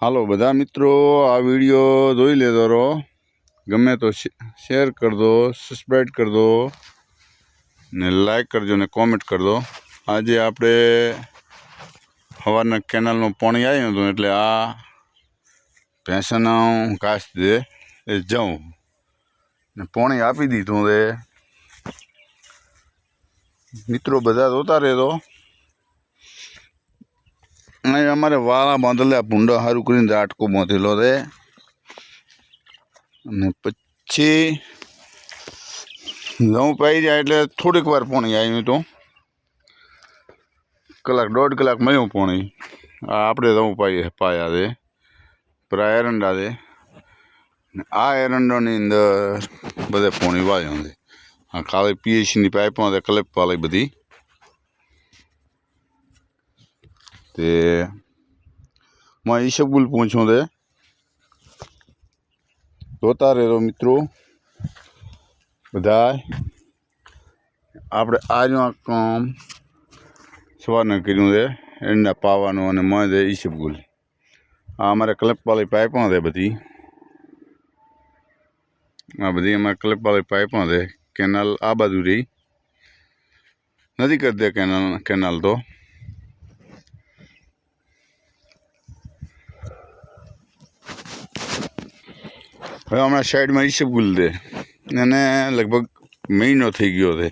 હાલો બધા મિત્રો, આ વીડિયો જોઈ લેતો રહો ગમે તો શેર કરી દો સબસ્ક્રાઈબ કરી ને લાઈક કરજો, ને કોમેન્ટ કરી દો આજે આપણે સવારના કેનાલનું પાણી આવ્યું હતું એટલે આ ભેંસનું ઘાસ દે, એ જાઉં. ને પાણી આપી દીધું તે મિત્રો બધા જોતા રહેજો. અહીં અમારે વાળા બાંધેલા ભૂંડા સારું કરીને આટકો બાંધેલો છે અને પછી ઘઉં પાઈ જાય એટલે થોડીક વાર પાણી આવ્યું હતું કલાક દોઢ કલાક મળ્યું પાણી. આ આપણે ઘઉં પાઈ પાયા છે. પેલા એરંડા છે. આ એરંડાની અંદર બધે પાણી વાળ્યું છે. આ કાલે પીએચની પાઇપમાં કલેપ પાલે બધી. તે માં ઈશબુલ પૂછું તે જોતા રહેજો મિત્રો બધા આપણે આજનું આ કામ સવારને કર્યું છે એંડા પાવાનું અને મોં છે ઈશબુલ આ અમારે ક્લબવાળી પાઇપો છે બધી આ બધી અમારે ક્લબવાળી પાઇપો છે કેનાલ આ બાજુ રહી નથી કરી દે કેનાલ કેનાલ તો હવે હમણાં સાઈડમાં ઈસબગુલ છે એને લગભગ મહિનો થઈ ગયો છે.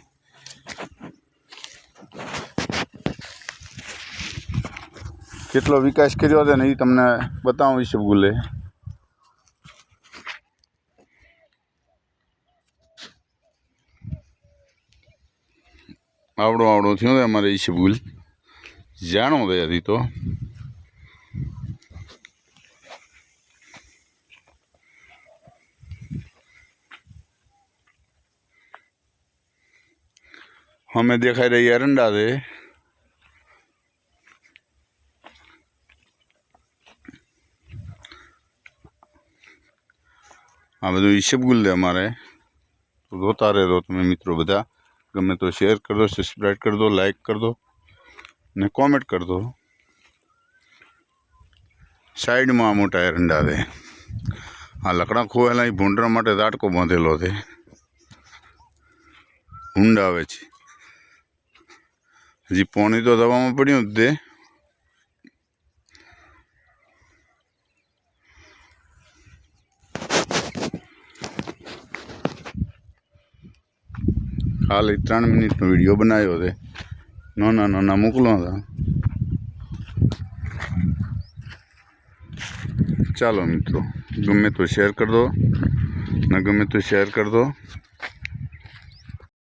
કેટલો વિકાસ કર્યો છે ને એ તમને બતાવું ઈસબગુલે આવડો આવડો થયો છે અમારે ઈસબગુલ જાણો દે હજી તો. અમે દેખાઈ રહી એરંડા છે આ બધું ઈશબગુલ છે અમારે તો જોતા રહેજો તમે મિત્રો બધા ગમે તો શેર કરી દો સબસ્ક્રાઈબ કરી દો લાઈક કરી દો ને કોમેન્ટ કરી દો સાઈડમાં આ મોટા એરંડા છે આ લકડા ખોવાયેલા એ ભૂંડરા માટે દાટકો બાંધેલો છે ભૂંડા આવે છે હજી પોણી તો દવામાં પડ્યું જ તે. ખાલી ત્રણ મિનિટનો વીડિયો બનાવ્યો છે નાના નાના મોકલો હતા ચાલો મિત્રો, ગમે તો શેર કરી દો. ન ગમે તો શેર કરી દો.